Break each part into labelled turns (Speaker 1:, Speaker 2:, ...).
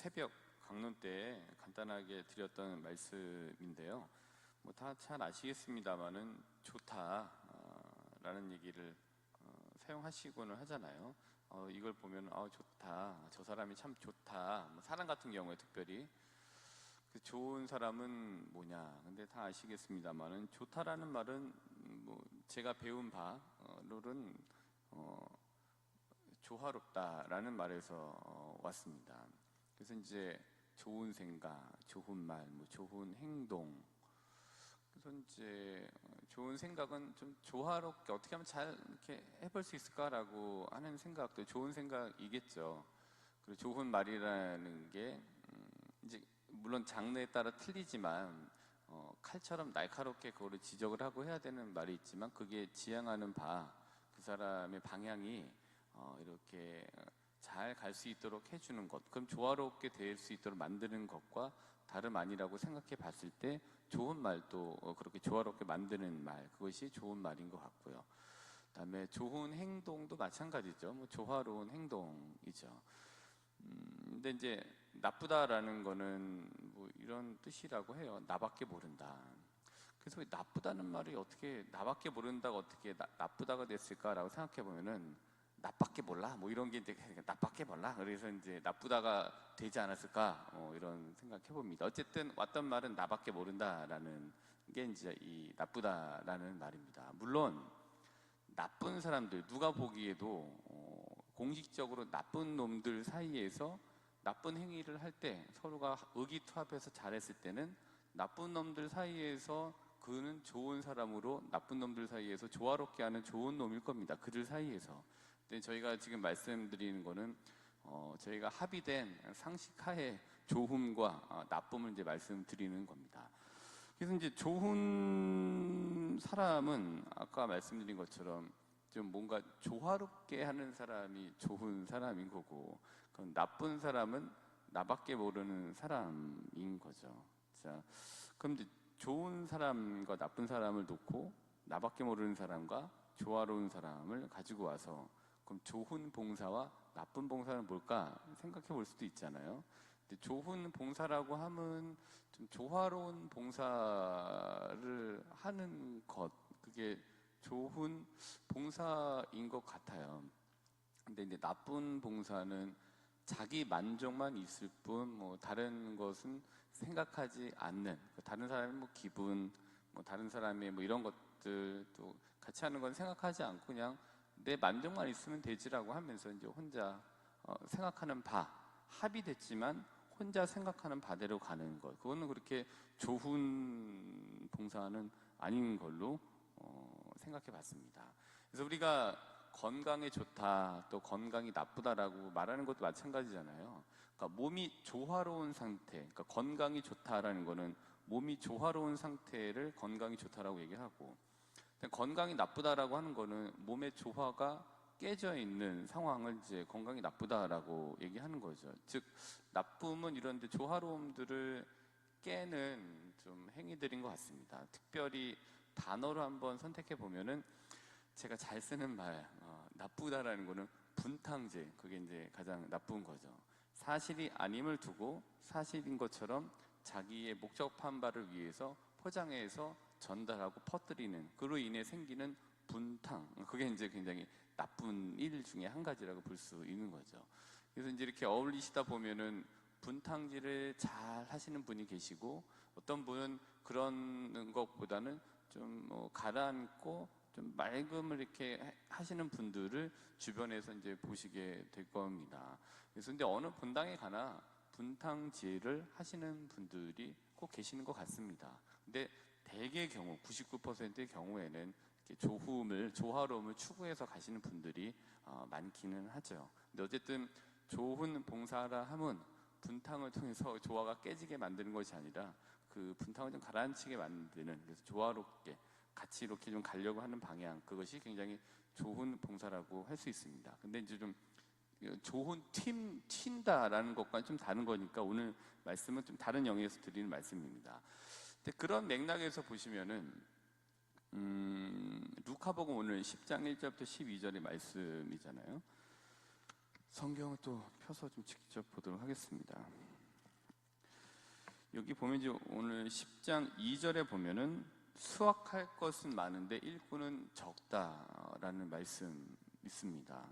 Speaker 1: 새벽 강론 때 간단하게 드렸던 말씀인데요. 뭐 다 잘 아시겠습니다만은 좋다라는 얘기를 어, 사용하시고는 하잖아요. 어, 이걸 보면 아 좋다, 저 사람이 참 좋다. 뭐 사람 같은 경우에 특별히 그 좋은 사람은 뭐냐? 근데 다 아시겠습니다만은 좋다라는 말은 음, 뭐 제가 배운 바로는 어, 조화롭다라는 말에서 어, 왔습니다. 그래서 이제 좋은 생각, 좋은 말, 뭐 좋은 행동. 그래서 이제 어, 좋은 생각은 좀 조화롭게 어떻게 하면 잘 이렇게 해볼 수 있을까라고 하는 생각도 좋은 생각이겠죠. 그리고 좋은 말이라는 게 음, 이제 물론 장르에 따라 틀리지만 어, 칼처럼 날카롭게 그거를 지적을 하고 해야 되는 말이 있지만 그게 지향하는 바 그 사람의 방향이 어, 이렇게 잘 갈 수 있도록 해주는 것, 그럼 조화롭게 될 수 있도록 만드는 것과 다름 아니라고 생각해 봤을 때 좋은 말도 어, 그렇게 조화롭게 만드는 말, 그것이 좋은 말인 것 같고요. 그다음에 좋은 행동도 마찬가지죠. 뭐 조화로운 행동이죠. 음, 근데 이제 나쁘다라는 거는 뭐 이런 뜻이라고 해요. 나밖에 모른다. 그래서 나쁘다는 말이 어떻게 나밖에 모른다가 어떻게 나, 나쁘다가 됐을까라고 생각해 보면은 나밖에 몰라 뭐 이런 게 이제 나밖에 몰라 그래서 이제 나쁘다가 되지 않았을까 어, 이런 생각해 봅니다. 어쨌든 왔던 말은 나밖에 모른다라는 게 이제 이 나쁘다라는 말입니다. 물론 나쁜 사람들 누가 보기에도 어, 공식적으로 나쁜 놈들 사이에서 나쁜 행위를 할 때 서로가 의기투합해서 잘했을 때는 나쁜 놈들 사이에서 그는 좋은 사람으로 나쁜 놈들 사이에서 조화롭게 하는 좋은 놈일 겁니다. 그들 사이에서. 근데 저희가 지금 말씀드리는 거는 어, 저희가 합의된 상식하에 좋음과 어, 나쁨을 이제 말씀드리는 겁니다. 그래서 이제 좋은 사람은 아까 말씀드린 것처럼 좀 뭔가 조화롭게 하는 사람이 좋은 사람인 거고, 그럼 나쁜 사람은 나밖에 모르는 사람인 거죠. 자, 그럼 이제 좋은 사람과 나쁜 사람을 놓고 나밖에 모르는 사람과 조화로운 사람을 가지고 와서 그럼 좋은 봉사와 나쁜 봉사는 뭘까 생각해 볼 수도 있잖아요. 근데 좋은 봉사라고 하면 좀 조화로운 봉사를 하는 것 그게 좋은 봉사인 것 같아요. 근데 이제 나쁜 봉사는 자기 만족만 있을 뿐, 뭐, 다른 것은 생각하지 않는, 다른 사람의 뭐 기분, 뭐, 다른 사람의 뭐 이런 것들 또 같이 하는 건 생각하지 않고 그냥 내 만족만 있으면 되지라고 하면서 이제 혼자 어, 생각하는 바, 합의됐지만 혼자 생각하는 바대로 가는 것. 그거는 그렇게 좋은 봉사는 아닌 걸로 어, 생각해 봤습니다. 그래서 우리가 건강에 좋다, 또 건강이 나쁘다라고 말하는 것도 마찬가지잖아요. 그러니까 몸이 조화로운 상태, 그러니까 건강이 좋다라는 거는 몸이 조화로운 상태를 건강이 좋다라고 얘기하고, 건강이 나쁘다라고 하는 거는 몸의 조화가 깨져 있는 상황을 이제 건강이 나쁘다라고 얘기하는 거죠. 즉, 나쁨은 이런데 조화로움들을 깨는 좀 행위들인 것 같습니다. 특별히 단어로 한번 선택해 보면은 제가 잘 쓰는 말, 어, 나쁘다라는 거는 분탕제, 그게 이제 가장 나쁜 거죠. 사실이 아님을 두고 사실인 것처럼 자기의 목적한 바를 위해서 포장해서 전달하고 퍼뜨리는, 그로 인해 생기는 분탕, 그게 이제 굉장히 나쁜 일 중에 한 가지라고 볼 수 있는 거죠. 그래서 이제 이렇게 어울리시다 보면은 분탕질을 잘 하시는 분이 계시고 어떤 분은 그런 것보다는 좀 뭐 가라앉고 좀 맑음을 이렇게 하시는 분들을 주변에서 이제 보시게 될 겁니다. 그래서 근데 어느 본당에 가나 분탕질을 하시는 분들이 꼭 계시는 것 같습니다. 근데 대개의 경우, 99%의 경우에는 조음을, 조화로움을 추구해서 가시는 분들이 어, 많기는 하죠. 근데 어쨌든 좋은 봉사라 함은 분탕을 통해서 조화가 깨지게 만드는 것이 아니라 그 분탕을 좀 가라앉히게 만드는 그래서 조화롭게 같이 이렇게 좀 가려고 하는 방향 그것이 굉장히 좋은 봉사라고 할 수 있습니다. 근데 이제 좀 좋은 팀 튄다라는 것과는 좀 다른 거니까 오늘 말씀은 좀 다른 영역에서 드리는 말씀입니다. 근데 그런 맥락에서 보시면은 음, 루카복음 오늘 10장 1절부터 12절의 말씀이잖아요. 성경을 또 펴서 좀 직접 보도록 하겠습니다. 여기 보면 이제 오늘 10장 2절에 보면은 수확할 것은 많은데 일꾼은 적다라는 말씀 있습니다.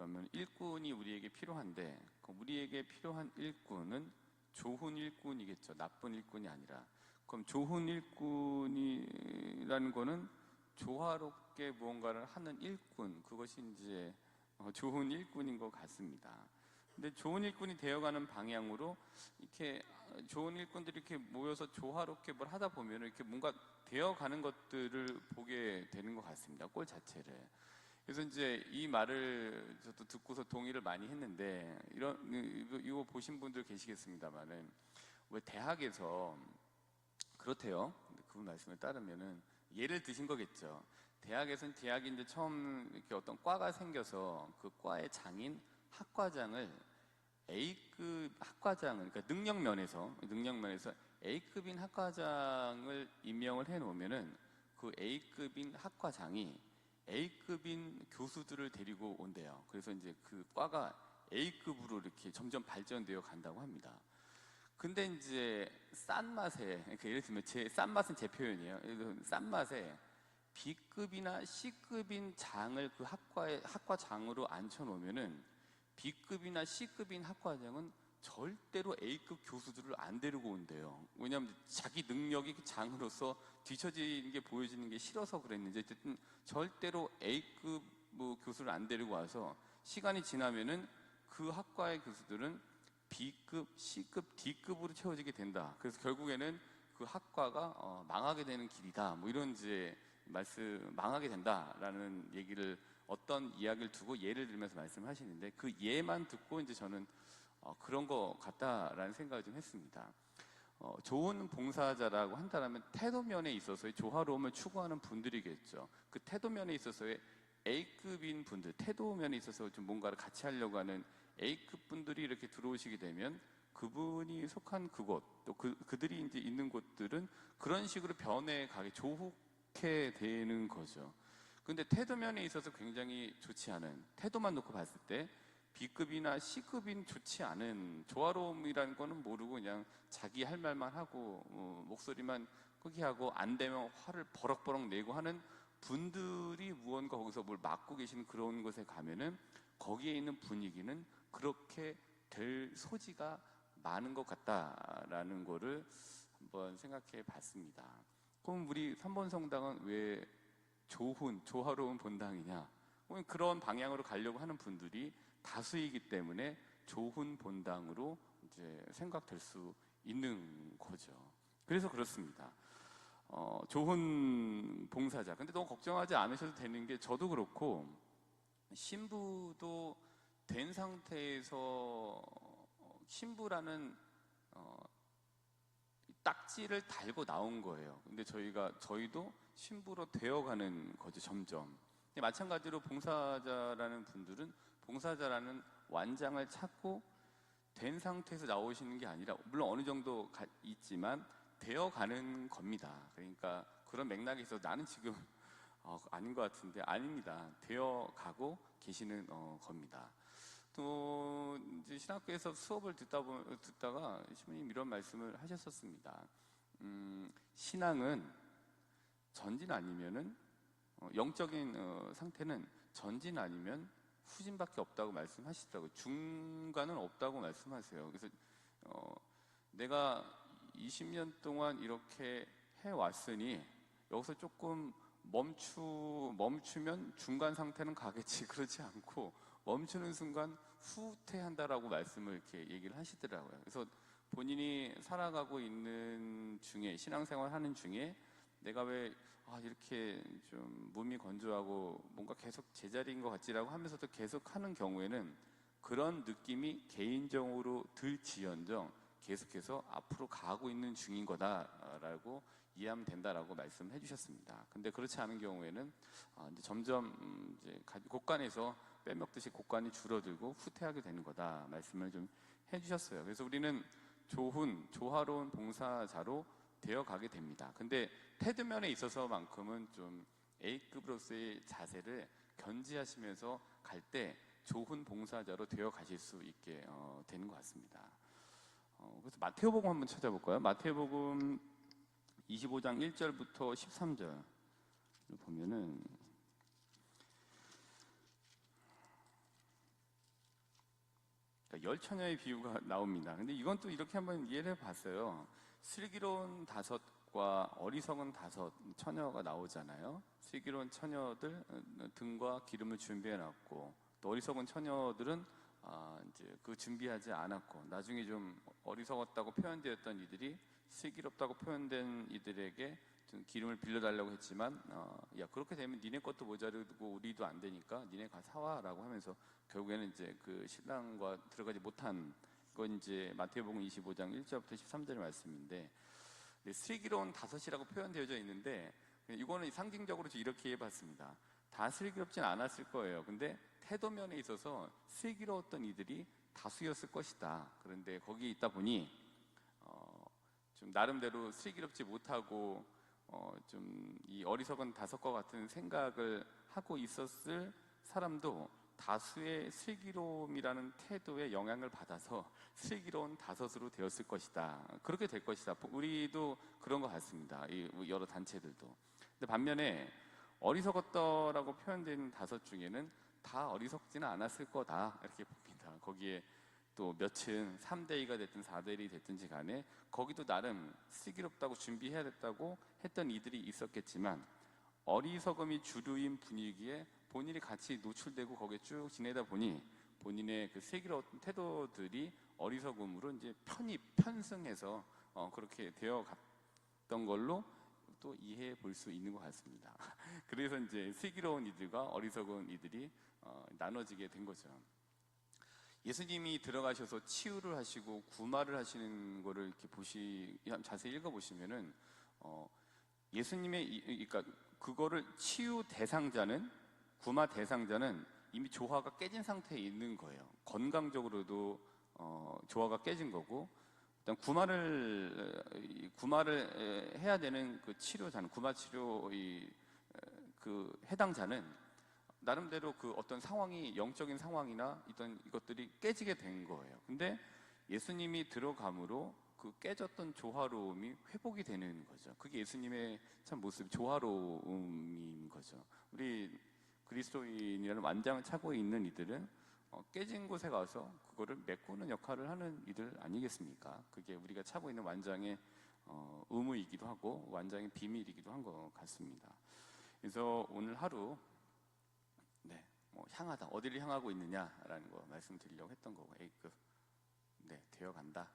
Speaker 1: 그러면 일꾼이 우리에게 필요한데 그 우리에게 필요한 일꾼은 좋은 일꾼이겠죠. 나쁜 일꾼이 아니라. 그럼 좋은 일꾼이라는 거는 조화롭게 무언가를 하는 일꾼 그것이 이제 어, 좋은 일꾼인 것 같습니다. 근데 좋은 일꾼이 되어가는 방향으로 이렇게 좋은 일꾼들이 이렇게 모여서 조화롭게 뭘 하다 보면 이렇게 뭔가 되어가는 것들을 보게 되는 것 같습니다. 꼴 자체를. 그래서 이제 이 말을 저도 듣고서 동의를 많이 했는데 이런 이거, 보신 분들 계시겠습니다만은 왜 대학에서 그렇대요. 그분 말씀에 따르면은 예를 드신 거겠죠. 대학에서는 대학이 이제 처음 이렇게 어떤 과가 생겨서 그 과의 장인 학과장을 A급 학과장을 그러니까 능력 면에서 능력 면에서 A급인 학과장을 임명을 해 놓으면은 그 A급인 학과장이 A급인 교수들을 데리고 온대요. 그래서 이제 그 과가 A급으로 이렇게 점점 발전되어 간다고 합니다. 근데 이제 싼 맛에 그러니까 예를 들면 제 싼 맛은 제 표현이에요. 싼 맛에 B급이나 C급인 장을 그 학과에 학과장으로 앉혀 놓으면은 B급이나 C급인 학과장은 절대로 A급 교수들을 안 데리고 온대요. 왜냐하면 자기 능력이 그 장으로서 뒤처지는 게 보여지는 게 싫어서 그랬는지 어쨌든 절대로 A급 뭐 교수를 안 데리고 와서 시간이 지나면은 그 학과의 교수들은 B급, C급, D급으로 채워지게 된다. 그래서 결국에는 그 학과가 어, 망하게 되는 길이다. 뭐 이런 이제 말씀 망하게 된다라는 얘기를 어떤 이야기를 두고 예를 들면서 말씀하시는데 그 예만 듣고 이제 저는 어, 그런 것 같다라는 생각을 좀 했습니다. 어, 좋은 봉사자라고 한다면 태도면에 있어서의 조화로움을 추구하는 분들이겠죠. 그 태도면에 있어서의 A급인 분들, 태도면에 있어서 좀 뭔가를 같이 하려고 하는 A급 분들이 이렇게 들어오시게 되면 그분이 속한 그곳, 또 그, 그들이 이제 있는 곳들은 그런 식으로 변해가게 좋게 되는 거죠. 근데 태도면에 있어서 굉장히 좋지 않은, 태도만 놓고 봤을 때 B급이나 C급인 좋지 않은 조화로움이라는 거는 모르고 그냥 자기 할 말만 하고 어, 목소리만 크게 하고 안 되면 화를 버럭버럭 내고 하는 분들이 무언가 거기서 뭘 맡고 계시는 그런 곳에 가면은 거기에 있는 분위기는 그렇게 될 소지가 많은 것 같다라는 거를 한번 생각해 봤습니다. 그럼 우리 3번 성당은 왜 좋은, 조화로운 본당이냐? 그런 방향으로 가려고 하는 분들이 다수이기 때문에 좋은 본당으로 이제 생각될 수 있는 거죠. 그래서 그렇습니다. 어, 좋은 봉사자. 근데 너무 걱정하지 않으셔도 되는 게 저도 그렇고 신부도 된 상태에서 신부라는 어, 딱지를 달고 나온 거예요. 근데 저희가 저희도 신부로 되어가는 거죠 점점. 마찬가지로 봉사자라는 분들은 봉사자라는 완장을 찾고 된 상태에서 나오시는 게 아니라 물론 어느 정도 가, 있지만 되어가는 겁니다. 그러니까 그런 맥락에 서 나는 지금 어, 아닌 것 같은데 아닙니다. 되어가고 계시는 어, 겁니다. 또 이제 신학교에서 수업을 듣다 보, 듣다가 신부님 이런 말씀을 하셨었습니다. 음, 신앙은 전진 아니면은 어, 영적인 어, 상태는 전진 아니면 후진밖에 없다고 말씀하시더라고요. 중간은 없다고 말씀하세요. 그래서 어, 내가 20년 동안 이렇게 해왔으니 여기서 조금 멈추 멈추면 중간 상태는 가겠지 그렇지 않고 멈추는 순간 후퇴한다라고 말씀을 이렇게 얘기를 하시더라고요. 그래서 본인이 살아가고 있는 중에 신앙생활 하는 중에 내가 왜 아, 이렇게 좀 몸이 건조하고 뭔가 계속 제자리인 것 같지라고 하면서도 계속 하는 경우에는 그런 느낌이 개인적으로 들지언정 계속해서 앞으로 가고 있는 중인 거다라고 이해하면 된다라고 말씀해 주셨습니다. 근데 그렇지 않은 경우에는 아, 이제 점점 음, 이제 곳간에서 빼먹듯이 곳간이 줄어들고 후퇴하게 되는 거다 말씀을 좀 해주셨어요. 그래서 우리는 좋은 조화로운 봉사자로 되어 가게 됩니다. 근데 태도면에 있어서만큼은 좀 A급으로서의 자세를 견지하시면서 갈 때 좋은 봉사자로 되어 가실 수 있게 어, 되는 것 같습니다. 어, 그래서 마태오복음 한번 찾아볼까요? 마태오복음 25장 1절부터 13절 보면은 그러니까 열 처녀의 비유가 나옵니다. 근데 이건 또 이렇게 한번 이해를 해봤어요. 슬기로운 다섯과 어리석은 다섯 처녀가 나오잖아요. 슬기로운 처녀들 어, 등과 기름을 준비해 놨고 또 어리석은 처녀들은 아, 이제 그 준비하지 않았고 나중에 좀 어리석었다고 표현되었던 이들이 슬기롭다고 표현된 이들에게 좀 기름을 빌려달라고 했지만 어, 야 그렇게 되면 니네 것도 모자르고 우리도 안 되니까 니네 가 사와라고 하면서 결국에는 이제 그 신랑과 들어가지 못한 그건 이제 마태복음 25장 1절부터 13절 말씀인데 네, 슬기로운 다섯이라고 표현되어져 있는데 이거는 상징적으로 이렇게 해봤습니다. 다 슬기롭진 않았을 거예요. 근데 태도 면에 있어서 슬기로웠던 이들이 다수였을 것이다. 그런데 거기에 있다 보니 어, 좀 나름대로 슬기롭지 못하고 어, 좀 이 어리석은 다섯과 같은 생각을 하고 있었을 사람도 다수의 슬기로움이라는 태도에 영향을 받아서 슬기로운 다섯으로 되었을 것이다. 그렇게 될 것이다. 우리도 그런 것 같습니다. 이 여러 단체들도. 근데 반면에 어리석었다라고 표현된 다섯 중에는 다 어리석지는 않았을 거다. 이렇게 봅니다. 거기에 또 몇층 3대 2가 됐든 4대 1이 됐든지 간에 거기도 나름 슬기롭다고 준비해야 됐다고 했던 이들이 있었겠지만 어리석음이 주류인 분위기에 본인이 같이 노출되고 거기에 쭉 지내다 보니 본인의 그 슬기로운 태도들이 어리석음으로 이제 편입 편승해서 어 그렇게 되어 갔던 걸로 또 이해해 볼 수 있는 것 같습니다. 그래서 이제 슬기로운 이들과 어리석은 이들이 어 나눠지게 된 거죠. 예수님이 들어가셔서 치유를 하시고 구마를 하시는 거를 이렇게 보시 자세히 읽어 보시면은 어 예수님의 이, 그러니까 그거를 치유 대상자는 구마 대상자는 이미 조화가 깨진 상태에 있는 거예요. 건강적으로도 어, 조화가 깨진 거고, 일단 구마를 구마를 해야 되는 그 치료자는 구마 치료 그 해당자는 나름대로 그 어떤 상황이 영적인 상황이나 이런 이것들이 깨지게 된 거예요. 근데 예수님이 들어감으로 그 깨졌던 조화로움이 회복이 되는 거죠. 그게 예수님의 참 모습, 조화로움인 거죠. 우리 그리스도인이라는 완장을 차고 있는 이들은 어, 깨진 곳에 가서 그거를 메꾸는 역할을 하는 이들 아니겠습니까? 그게 우리가 차고 있는 완장의 어, 의무이기도 하고 완장의 비밀이기도 한 것 같습니다. 그래서 오늘 하루 네, 뭐 향하다 어디를 향하고 있느냐라는 거 말씀드리려고 했던 거고 A급 네 되어 간다.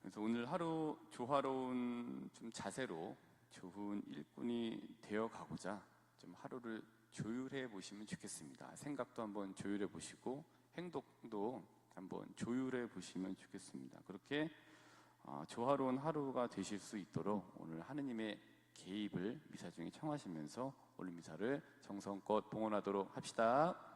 Speaker 1: 그래서 오늘 하루 조화로운 좀 자세로 좋은 일꾼이 되어 가고자 좀 하루를 조율해 보시면 좋겠습니다. 생각도 한번 조율해 보시고 행동도 한번 조율해 보시면 좋겠습니다. 그렇게 어, 조화로운 하루가 되실 수 있도록 오늘 하느님의 개입을 미사 중에 청하시면서 오늘 미사를 정성껏 봉헌하도록 합시다.